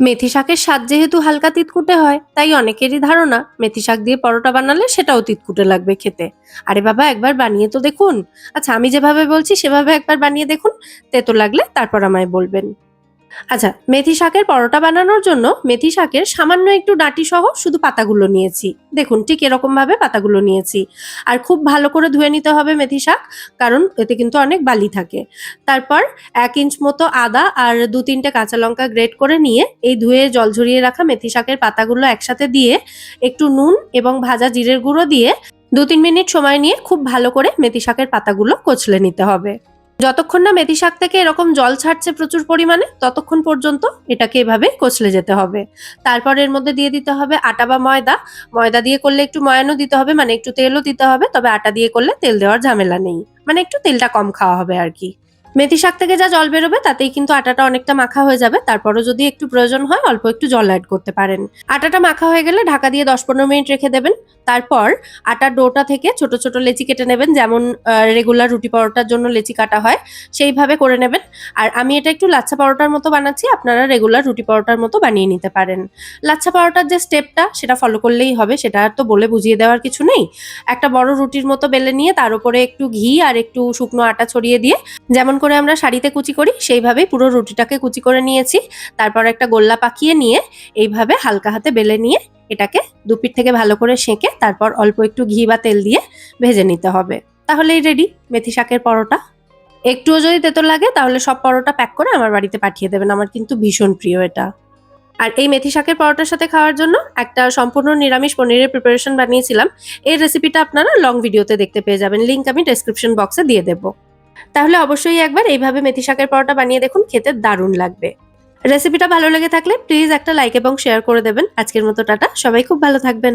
মেথি শাকের স্বাদ যেহেতু হালকা তিতকুটে হয়, তাই অনেকেরই ধারণা মেথি শাক দিয়ে পরোটা বানালে সেটাও তিতকুটে লাগবে খেতে। আরে বাবা, একবার বানিয়ে তো দেখুন। আচ্ছা আমি যেভাবে বলছি সেভাবে একবার বানিয়ে দেখুন। তেতো লাগলে তারপর আমায় বলবেন। আচ্ছা মেথি শাকের পরোটা বানানোর জন্য মেথি শাকের সামান্য একটু ডাঁটি সহ শুধু পাতাগুলো নিয়েছি। দেখুন, ঠিক এরকম ভাবে পাতাগুলো নিয়েছি। আর খুব ভালো করে ধুয়ে নিতে হবে মেথি শাক, কারণ এতে কিন্তু অনেক বালি থাকে। তারপর এক ইঞ্চ মতো আদা আর দু তিনটে কাঁচা লঙ্কা গ্রেট করে নিয়ে এই ধুয়ে জল ঝরিয়ে রাখা মেথি শাকের পাতাগুলো একসাথে দিয়ে একটু নুন এবং ভাজা জিরের গুঁড়ো দিয়ে দু তিন মিনিট সময় নিয়ে খুব ভালো করে মেথি শাকের পাতাগুলো কচলে নিতে হবে। যতক্ষণ না মেথি শাক থেকে এরকম জল ছাড়ছে প্রচুর পরিমাণে, ততক্ষণ পর্যন্ত এটাকে এভাবে কচলে যেতে হবে। তারপর এর মধ্যে দিয়ে দিতে হবে আটা বা ময়দা। ময়দা দিয়ে করলে একটু ময়ানও দিতে হবে মানে একটু তেলও দিতে হবে, তবে আটা দিয়ে করলে তেল দেওয়ার ঝামেলা নেই। মানে একটু তেলটা কম খাওয়া হবে আর কি। মেথি শাক থেকে যা জল বেরোবে, তাতেই কিন্তু আটাটা অনেকটা মাখা হয়ে যাবে। তারপরও যদি একটু প্রয়োজন হয়, অল্প একটু জল অ্যাড করতে পারেন। আটাটা মাখা হয়ে গেলে ঢাকা দিয়ে দশ পনেরো মিনিট রেখে দেবেন। তারপর আটার ডোটা থেকে ছোট ছোট লেচি কেটে নেবেন। যেমন রেগুলার রুটি পরোটার জন্য লেচি কাটা হয়, সেইভাবে করে নেবেন। আর আমি এটা একটু লাচ্ছা পরোটার মতো বানাচ্ছি, আপনারা রেগুলার রুটি পরোটার মতো বানিয়ে নিতে পারেন। লাচ্ছা পরোটার যে স্টেপটা সেটা ফলো করলেই হবে, সেটা আর তো বলে বুঝিয়ে দেওয়ার কিছু নেই। একটা বড় রুটির মতো বেলে নিয়ে তার উপরে একটু ঘি আর একটু শুকনো আটা ছড়িয়ে দিয়ে, যেমন করে আমরা শাড়িতে কুচি করি, সেইভাবেই পুরো রুটিটাকে কুচি করে নিয়েছি। তারপর একটা গোল্লা পাকিয়ে নিয়ে এইভাবে হালকা হাতে বেলে নিয়ে এটাকে দুপিঠ থেকে ভালো করে সেঁকে তারপর অল্প একটু ঘি বা তেল দিয়ে ভেজে নিতে হবে। তাহলেই রেডি মেথি শাকের পরোটা। একটুও যদি তেতো লাগে, তাহলে সব পরোটা প্যাক করে আমার বাড়িতে পাঠিয়ে দেবেন। আমার কিন্তু ভীষণ প্রিয় এটা। আর এই মেথি শাকের পরোটার সাথে খাওয়ার জন্য একটা সম্পূর্ণ নিরামিষ পনিরের প্রিপারেশন বানিয়েছিলাম। এই রেসিপিটা আপনারা লং ভিডিওতে দেখতে পেয়ে যাবেন। লিঙ্ক আমি ডেসক্রিপশন বক্সে দিয়ে দেবো। তাহলে অবশ্যই একবার এইভাবে মেথি শাকের পরোটা বানিয়ে দেখুন, খেতে দারুণ লাগবে। রেসিপিটা ভালো লেগে থাকলে প্লিজ একটা লাইক এবং শেয়ার করে দেবেন। আজকের মতো টাটা, সবাই খুব ভালো থাকবেন।